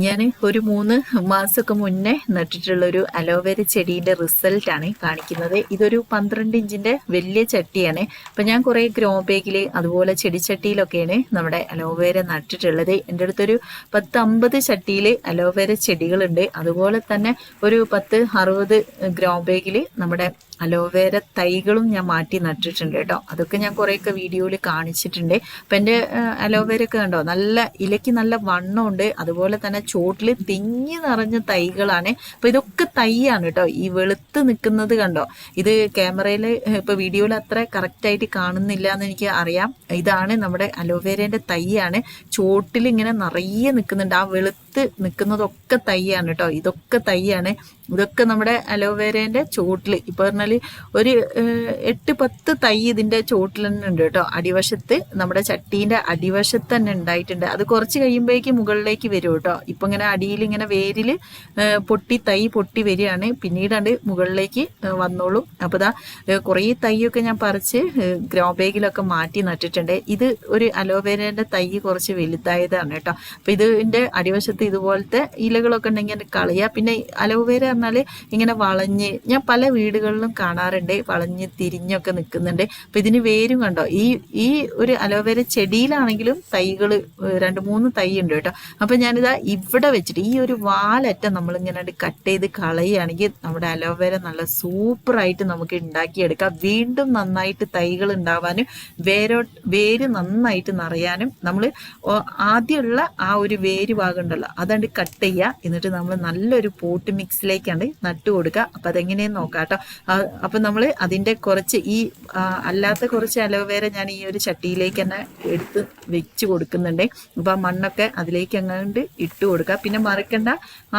ഞാൻ ഒരു മൂന്ന് മാസമൊക്കെ മുന്നേ നട്ടിട്ടുള്ള ഒരു അലോവേര ചെടീന്റെ റിസൾട്ടാണ് കാണിക്കുന്നത്. ഇതൊരു പന്ത്രണ്ട് ഇഞ്ചിന്റെ വലിയ ചട്ടിയാണ്. അപ്പം ഞാൻ കുറേ ഗ്രോ ബേഗിൽ അതുപോലെ ചെടിച്ചട്ടിയിലൊക്കെയാണ് നമ്മുടെ അലോവേര നട്ടിട്ടുള്ളത്. എന്റെ അടുത്തൊരു പത്ത് അമ്പത് ചട്ടിയിൽ അലോവേര ചെടികളുണ്ട്. അതുപോലെ തന്നെ ഒരു പത്ത് അറുപത് ഗ്രോ ബേഗിൽ നമ്മുടെ അലോവേര തൈകളും ഞാൻ മാറ്റി നട്ടിട്ടുണ്ട് കേട്ടോ. അതൊക്കെ ഞാൻ കുറേയൊക്കെ വീഡിയോയിൽ കാണിച്ചിട്ടുണ്ട്. അപ്പം എന്റെ അലോവേര ഒക്കെ കണ്ടോ? നല്ല ഇലയ്ക്ക് നല്ല വണ്ണമുണ്ട്. അതുപോലെ തന്നെ ചോട്ടിൽ തിങ്ങി നിറഞ്ഞ തൈകളാണ്. അപ്പം ഇതൊക്കെ തൈയാണ് കേട്ടോ. ഈ വെളുത്ത് നിൽക്കുന്നത് കണ്ടോ? ഇത് ക്യാമറയിൽ ഇപ്പോൾ വീഡിയോയിൽ അത്ര കറക്റ്റായിട്ട് കാണുന്നില്ല എന്ന് എനിക്ക് അറിയാം. ഇതാണ് നമ്മുടെ അലോവേരേന്റെ തൈയാണ്. ചോട്ടിൽ ഇങ്ങനെ നിറയെ നിൽക്കുന്നുണ്ട്. ആ വെളുത്ത് നിൽക്കുന്നതൊക്കെ തൈയാണ് കേട്ടോ ഇതൊക്കെ തൈയാണ്. ഇതൊക്കെ നമ്മുടെ അലോവേരേന്റെ ചോട്ടിൽ ഇപ്പോൾ പറഞ്ഞാൽ ഒരു എട്ട് പത്ത് തൈ ഇതിന്റെ ചോട്ടിൽ തന്നെ ഉണ്ട് കേട്ടോ അടിവശത്ത് നമ്മുടെ ചട്ടീന്റെ അടിവശത്ത് തന്നെ ഉണ്ടായിട്ടുണ്ട്. അത് കുറച്ച് കഴിയുമ്പോഴേക്ക് മുകളിലേക്ക് വരും കേട്ടോ ഇപ്പം ഇങ്ങനെ അടിയിൽ ഇങ്ങനെ വേരിൽ പൊട്ടി തൈ പൊട്ടി വരികയാണ്. പിന്നീടാണ്ട് മുകളിലേക്ക് വന്നോളും. അപ്പോൾ ഇതാ കുറേ തൈയൊക്കെ ഞാൻ പറിച്ച് ഗ്രോ ബാഗിലൊക്കെ മാറ്റി നട്ടിട്ടുണ്ട്. ഇത് ഒരു അലോവേരേന്റെ തൈ കുറച്ച് വലുതായതാണ് കേട്ടോ അപ്പോൾ ഇതിന്റെ അടിവശത്ത് ഇതുപോലത്തെ ഇലകളൊക്കെ ഉണ്ടെങ്കിൽ അത് കളയുക പിന്നെ അലോവേര പറഞ്ഞാൽ ഇങ്ങനെ വളഞ്ഞ് ഞാൻ പല വീടുകളിലും കാണാറുണ്ട്. വളഞ്ഞ് തിരിഞ്ഞൊക്കെ നിൽക്കുന്നുണ്ട്. അപ്പം ഇതിന് വേരും കണ്ടോ? ഈ ഈ ഒരു അലോവേര ചെടിയിലാണെങ്കിലും തൈകൾ രണ്ട് മൂന്ന് തൈ ഉണ്ട് കേട്ടോ. അപ്പം ഞാനിതാ ഇവിടെ വെച്ചിട്ട് ഈ ഒരു വാലറ്റം നമ്മളിങ്ങനെ കട്ട് ചെയ്ത് കളയുകയാണെങ്കിൽ നമ്മുടെ അലോവേര നല്ല സൂപ്പറായിട്ട് നമുക്ക് ഉണ്ടാക്കിയെടുക്കാം. വീണ്ടും നന്നായിട്ട് തൈകൾ ഉണ്ടാവാനും വേരോ വേര് നന്നായിട്ട് നിറയാനും നമ്മൾ ആദ്യമുള്ള ആ ഒരു വേര് ഭാഗം ഉണ്ടല്ലോ അതാണ്ട് കട്ട് ചെയ്യുക എന്നിട്ട് നമ്മൾ നല്ലൊരു പോട്ട് മിക്സിലേക്കാണ് നട്ട് കൊടുക്കുക അപ്പം അതെങ്ങനെയെന്ന് നോക്കാം കേട്ടോ അപ്പം നമ്മൾ അതിന്റെ കുറച്ച് ഈ അല്ലാത്ത കുറച്ച് അലോവേര ഞാൻ ഈ ഒരു ചട്ടിയിലേക്ക് തന്നെ എടുത്ത് വെച്ച് കൊടുക്കുന്നുണ്ട്. അപ്പോൾ ആ മണ്ണൊക്കെ അതിലേക്ക് അങ്ങോട്ട് ഇട്ട് കൊടുക്കുക പിന്നെ മറക്കണ്ട.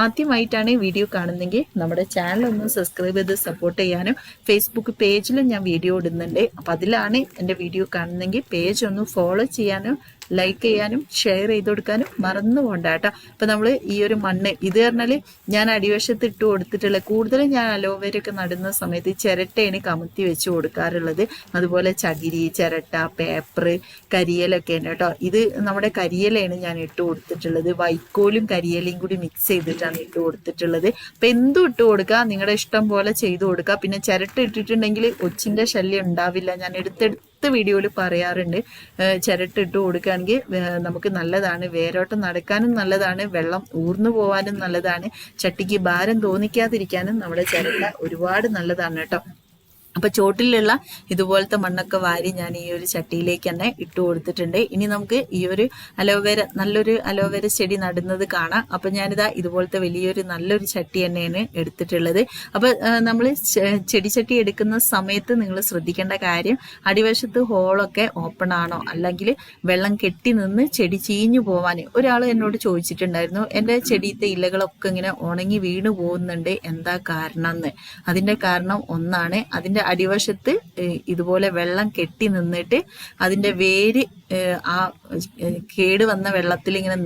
ആദ്യമായിട്ടാണ് വീഡിയോ കാണുന്നെങ്കിൽ നമ്മുടെ ചാനൽ ഒന്ന് സബ്സ്ക്രൈബ് ചെയ്ത് സപ്പോർട്ട് ചെയ്യാനും ഫേസ്ബുക്ക് പേജിലും ഞാൻ വീഡിയോ ഇടുന്നുണ്ട്. അപ്പം അതിലാണ് എന്റെ വീഡിയോ കാണുന്നെങ്കിൽ പേജ് ഒന്ന് ഫോളോ ചെയ്യാനും ലൈക്ക് ചെയ്യാനും ഷെയർ ചെയ്ത് കൊടുക്കാനും മറന്നു പോകണ്ട കേട്ടോ. അപ്പം നമ്മൾ ഈ ഒരു മണ്ണ് ഇത് പറഞ്ഞാൽ ഞാൻ അടിവശത്ത് ഇട്ട് കൊടുത്തിട്ടുള്ള കൂടുതലും ഞാൻ അലോവേര ഒക്കെ നടുന്ന സമയത്ത് ചിരട്ടയാണ് കമത്തി വെച്ച് കൊടുക്കാറുള്ളത്. അതുപോലെ ചകിരി ചിരട്ട പേപ്പർ കരിയലൊക്കെയാണ് കേട്ടോ. ഇത് നമ്മുടെ കരിയലയാണ് ഞാൻ ഇട്ട് കൊടുത്തിട്ടുള്ളത്. വൈക്കോലും കരിയലയും കൂടി മിക്സ് ചെയ്തിട്ടാണ് ഇട്ട് കൊടുത്തിട്ടുള്ളത്. അപ്പം എന്തും ഇട്ട് കൊടുക്കുക നിങ്ങളുടെ ഇഷ്ടം പോലെ ചെയ്തു കൊടുക്കുക പിന്നെ ചിരട്ട ഇട്ടിട്ടുണ്ടെങ്കിൽ ഒച്ചിന്റെ ശല്യം ഉണ്ടാവില്ല. ഞാൻ എടുത്തെടുത്ത് അടുത്ത വീഡിയോയിൽ പറയാറുണ്ട്. ചിരട്ടിട്ട് കൊടുക്കുകയാണെങ്കിൽ നമുക്ക് നല്ലതാണ്. വേരോട്ടം നടക്കാനും നല്ലതാണ്. വെള്ളം ഊർന്നു പോകാനും നല്ലതാണ്. ചട്ടിക്ക് ഭാരം തോന്നിക്കാതിരിക്കാനും നമ്മുടെ ചിരട്ട ഒരുപാട് നല്ലതാണ് കേട്ടോ. അപ്പൊ ചോട്ടിലുള്ള ഇതുപോലത്തെ മണ്ണൊക്കെ വാരി ഞാൻ ഈ ഒരു ചട്ടിയിലേക്ക് തന്നെ ഇട്ട് കൊടുത്തിട്ടുണ്ട്. ഇനി നമുക്ക് ഈ ഒരു അലോവേര നല്ലൊരു അലോവേര ചെടി നടുന്നത് കാണാം. അപ്പൊ ഞാനിതാ ഇതുപോലത്തെ വലിയൊരു നല്ലൊരു ചട്ടി തന്നെയാണ് എടുത്തിട്ടുള്ളത്. അപ്പോൾ നമ്മൾ ചെടി ചട്ടി എടുക്കുന്ന സമയത്ത് നിങ്ങൾ ശ്രദ്ധിക്കേണ്ട കാര്യം അടിവശത്ത് ഹോളൊക്കെ ഓപ്പൺ ആണോ? അല്ലെങ്കിൽ വെള്ളം കെട്ടി നിന്ന് ചെടി ചീഞ്ഞു പോവാൻ ഒരാൾ എന്നോട് ചോദിച്ചിട്ടുണ്ടായിരുന്നു എന്റെ ചെടിയത്തെ ഇലകളൊക്കെ ഇങ്ങനെ ഉണങ്ങി വീണു പോകുന്നുണ്ട്. എന്താ കാരണം എന്ന് അതിന്റെ കാരണം ഒന്നാണ് അതിന്റെ അടിവശത്ത് ഇതുപോലെ വെള്ളം കെട്ടി നിന്നിട്ട് അതിന്റെ വേര് ആ കേട് വന്ന വെള്ളത്തിൽ ഇങ്ങനെ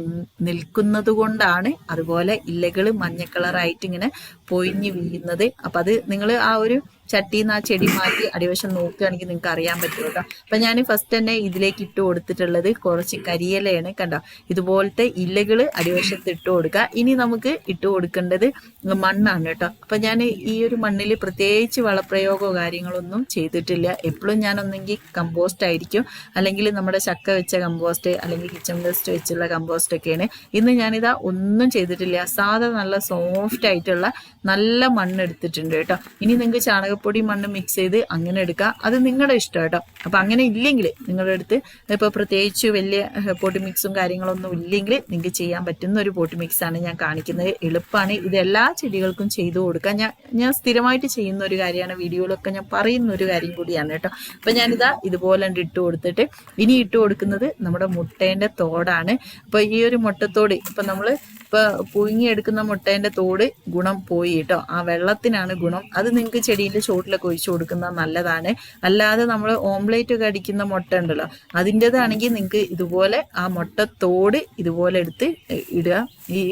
നിൽക്കുന്നത് കൊണ്ടാണ് അതുപോലെ ഇലകൾ മഞ്ഞ കളറായിട്ട് ഇങ്ങനെ പൊയിഞ്ഞ് വീഴുന്നത്. അപ്പം അത് നിങ്ങൾ ആ ഒരു ചട്ടിയിൽ നിന്ന് ആ ചെടി മാറ്റി അടിവശം നോക്കുകയാണെങ്കിൽ നിങ്ങൾക്ക് അറിയാൻ പറ്റും കേട്ടോ. അപ്പൊ ഞാൻ ഫസ്റ്റ് തന്നെ ഇതിലേക്ക് ഇട്ട് കൊടുത്തിട്ടുള്ളത് കുറച്ച് കരിയിലയാണ് കണ്ടോ. ഇതുപോലത്തെ ഇലകൾ അടിവശത്ത് ഇട്ട് കൊടുക്കുക. ഇനി നമുക്ക് ഇട്ട് കൊടുക്കേണ്ടത് മണ്ണാണ് കേട്ടോ. അപ്പൊ ഞാൻ ഈ ഒരു മണ്ണിൽ പ്രത്യേകിച്ച് വളപ്രയോഗമോ കാര്യങ്ങളൊന്നും ചെയ്തിട്ടില്ല. എപ്പോഴും ഞാൻ ഒന്നെങ്കിൽ കമ്പോസ്റ്റ് ആയിരിക്കും. അല്ലെങ്കിൽ നമ്മുടെ ചക്ക വെച്ച കമ്പോസ്റ്റ് അല്ലെങ്കിൽ കിച്ചൺ വേസ്റ്റ് വെച്ചുള്ള കമ്പോസ്റ്റ് ഒക്കെയാണ്. ഇന്ന് ഞാനിതാ ഒന്നും ചെയ്തിട്ടില്ല. സാധാ നല്ല സോഫ്റ്റ് ആയിട്ടുള്ള നല്ല മണ്ണ് എടുത്തിട്ടുണ്ട് കേട്ടോ. ഇനി നിങ്ങൾക്ക് ചാണകപ്പൊടി മണ്ണ് മിക്സ് ചെയ്ത് അങ്ങനെ എടുക്കുക. അത് നിങ്ങളുടെ ഇഷ്ടം കേട്ടോ. അപ്പം അങ്ങനെ ഇല്ലെങ്കിൽ നിങ്ങളുടെ അടുത്ത് ഇപ്പോൾ പ്രത്യേകിച്ച് വലിയ പൊടി മിക്സും കാര്യങ്ങളൊന്നും ഇല്ലെങ്കിൽ നിങ്ങൾക്ക് ചെയ്യാൻ പറ്റുന്ന ഒരു പൊടി മിക്സാണ് ഞാൻ കാണിക്കുന്നത്. എളുപ്പമാണ് ഇത് എല്ലാ ചെടികൾക്കും ചെയ്തു കൊടുക്കാം. ഞാൻ ഞാൻ സ്ഥിരമായിട്ട് ചെയ്യുന്ന ഒരു കാര്യമാണ്. വീഡിയോയിലൊക്കെ ഞാൻ പറയുന്ന ഒരു കാര്യം കൂടിയാണ് കേട്ടോ. അപ്പം ഞാനിതാ ഇതുപോലെ ഇട്ട് കൊടുത്തിട്ട് ഇനി ഇട്ട് കൊടുക്കുന്നത് നമ്മുടെ മുട്ടേന്റെ തോടാണ്. അപ്പോൾ ഈ ഒരു മുട്ടത്തോട് ഇപ്പം നമ്മൾ ഇപ്പോൾ പുഴുങ്ങിയെടുക്കുന്ന മുട്ടേന്റെ തോട് ഗുണം പോയി കേട്ടോ. ആ വെള്ളത്തിനാണ് ഗുണം. അത് നിങ്ങൾക്ക് ചെടീന്റെ ചോട്ടിലൊക്കെ ഒഴിച്ചു കൊടുക്കുന്നത് നല്ലതാണ്. അല്ലാതെ നമ്മൾ ഓംലേറ്റ് ഒക്കെ അടിക്കുന്ന മുട്ട ഉണ്ടല്ലോ അതിന്റെതാണെങ്കിൽ നിങ്ങൾക്ക് ഇതുപോലെ ആ മുട്ടത്തോട് ഇതുപോലെ എടുത്ത് ഇടുക.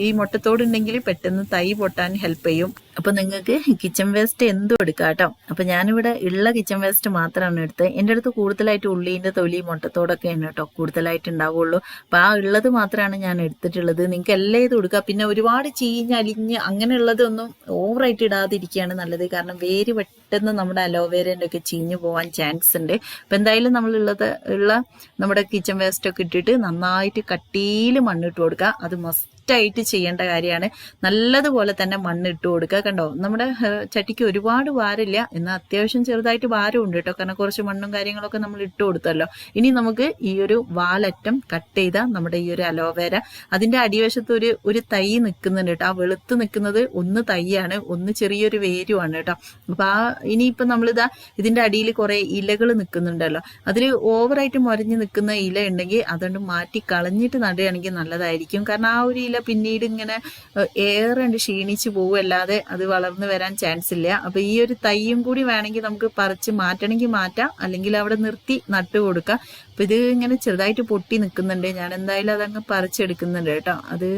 ഈ മുട്ടത്തോട് ഉണ്ടെങ്കിൽ പെട്ടെന്ന് തൈ പൊട്ടാൻ ഹെൽപ്പ് ചെയ്യും. അപ്പോൾ നിങ്ങൾക്ക് കിച്ചൺ വേസ്റ്റ് എന്തും എടുക്കാം കേട്ടോ. അപ്പോൾ ഞാനിവിടെ ഉള്ള കിച്ചൺ വേസ്റ്റ് മാത്രമാണ് എടുത്തത്. എന്റെ അടുത്ത് കൂടുതലായിട്ട് ഉള്ളീന്റെ തൊലി മുട്ടത്തോടൊക്കെയാണ് കേട്ടോ കൂടുതലായിട്ട് ഉണ്ടാവുള്ളൂ. അപ്പോൾ ആ ഉള്ളത് മാത്രമാണ് ഞാൻ എടുത്തിട്ടുള്ളത്. നിങ്ങൾക്ക് എല്ലാം ഇതും കൊടുക്കുക പിന്നെ ഒരുപാട് ചീഞ്ഞ് അലിഞ്ഞ് അങ്ങനെയുള്ളതൊന്നും ഓവറായിട്ട് ഇടാതിരിക്കുകയാണ് നല്ലത്. കാരണം വേര് പെട്ടെന്ന് നമ്മുടെ അലോവേരന്റെ ഒക്കെ ചീഞ്ഞ് പോകാൻ ചാൻസ് ഉണ്ട്. അപ്പോൾ എന്തായാലും നമ്മളുള്ളത് ഉള്ള നമ്മുടെ കിച്ചൺ വേസ്റ്റ് ഒക്കെ ഇട്ടിട്ട് നന്നായിട്ട് കട്ടിയിൽ മണ്ണിട്ട് കൊടുക്കുക അത് മസ്റ്റ് ആയിട്ട് ചെയ്യേണ്ട കാര്യമാണ്. നല്ലതുപോലെ തന്നെ മണ്ണ് ഇട്ട് കൊടുക്കുക. കണ്ടോ? നമ്മുടെ ചട്ടിക്ക് ഒരുപാട് വാരില്ല എന്നാൽ അത്യാവശ്യം ചെറുതായിട്ട് വാരമുണ്ട് കേട്ടോ. കാരണം കുറച്ച് മണ്ണും കാര്യങ്ങളൊക്കെ നമ്മൾ ഇട്ട് കൊടുത്തല്ലോ. ഇനി നമുക്ക് ഈ ഒരു വാലറ്റം കട്ട് ചെയ്ത നമ്മുടെ ഈ ഒരു അലോവേര അതിന്റെ അടിവശത്ത് ഒരു ഒരു തൈ നിൽക്കുന്നുണ്ട് കേട്ടോ. ആ വെളുത്ത് നിൽക്കുന്നത് ഒന്ന് തൈയാണ് ഒന്ന് ചെറിയൊരു വേരുമാണ് കേട്ടോ. അപ്പൊ ആ ഇനിയിപ്പോ നമ്മളിതാ ഇതിന്റെ അടിയിൽ കുറെ ഇലകൾ നിൽക്കുന്നുണ്ടല്ലോ. അതിൽ ഓവറായിട്ട് മുരഞ്ഞ് നിൽക്കുന്ന ഇല ഉണ്ടെങ്കിൽ അതുകൊണ്ട് മാറ്റി കളഞ്ഞിട്ട് നടുകയാണെങ്കിൽ നല്ലതായിരിക്കും. കാരണം ആ ഒരു ഇല പിന്നീട് ഇങ്ങനെ ഏറെ ക്ഷീണിച്ച് പോവുമല്ലാതെ അത് വളർന്നു വരാൻ ചാൻസ് ഇല്ല അപ്പൊ ഈ ഒരു തൈയും കൂടി വേണമെങ്കിൽ നമുക്ക് പറിച്ച് മാറ്റണമെങ്കിൽ മാറ്റാം. അല്ലെങ്കിൽ അവിടെ നിർത്തി നട്ടു കൊടുക്കാം. അപ്പൊ ഇത് ഇങ്ങനെ ചെറുതായിട്ട് പൊട്ടി നിൽക്കുന്നുണ്ട് ഞാൻ എന്തായാലും അതങ്ങ് പറിച്ചെടുക്കുന്നുണ്ട് കേട്ടോ. അത്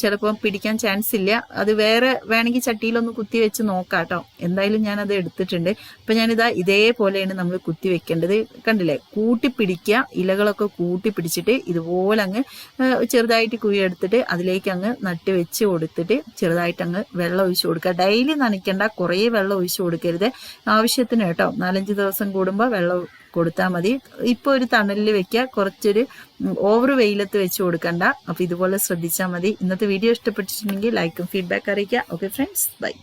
ചിലപ്പോൾ പിടിക്കാൻ ചാൻസ് ഇല്ല. അത് വേറെ വേണമെങ്കിൽ ചട്ടിയിലൊന്ന് കുത്തി വെച്ച് നോക്കാം കേട്ടോ എന്തായാലും ഞാൻ അത് എടുത്തിട്ടുണ്ട്. അപ്പം ഞാനിതാ ഇതേപോലെയാണ് നമ്മൾ കുത്തി വെക്കേണ്ടത്. കണ്ടില്ലേ? കൂട്ടി പിടിക്കുക ഇലകളൊക്കെ കൂട്ടി പിടിച്ചിട്ട് ഇതുപോലെ അങ്ങ് ചെറുതായിട്ട് കുഴി എടുത്തിട്ട് അതിലേക്ക് അങ്ങ് നട്ട് വെച്ച് കൊടുത്തിട്ട് ചെറുതായിട്ട് അങ്ങ് വെള്ളം ഒഴിച്ചു കൊടുക്കുക. ഡെയിലി നനയ്ക്കേണ്ട കുറേ വെള്ളം ഒഴിച്ചു കൊടുക്കരുത്. ആവശ്യത്തിന് കേട്ടോ. നാലഞ്ച് ദിവസം കൂടുമ്പോൾ വെള്ളം കൊടുത്താൽ മതി. ഇപ്പോൾ ഒരു തണലിൽ വെക്കുക കുറച്ചൊരു ഓവർ വെയിലത്ത് വെച്ച് കൊടുക്കണ്ട. അപ്പോൾ ഇതുപോലെ ശ്രദ്ധിച്ചാൽ മതി. ഇന്നത്തെ വീഡിയോ ഇഷ്ടപ്പെട്ടിട്ടുണ്ടെങ്കിൽ ലൈക്കും ഫീഡ്ബാക്ക് അറിയിക്കുക. Okay friends bye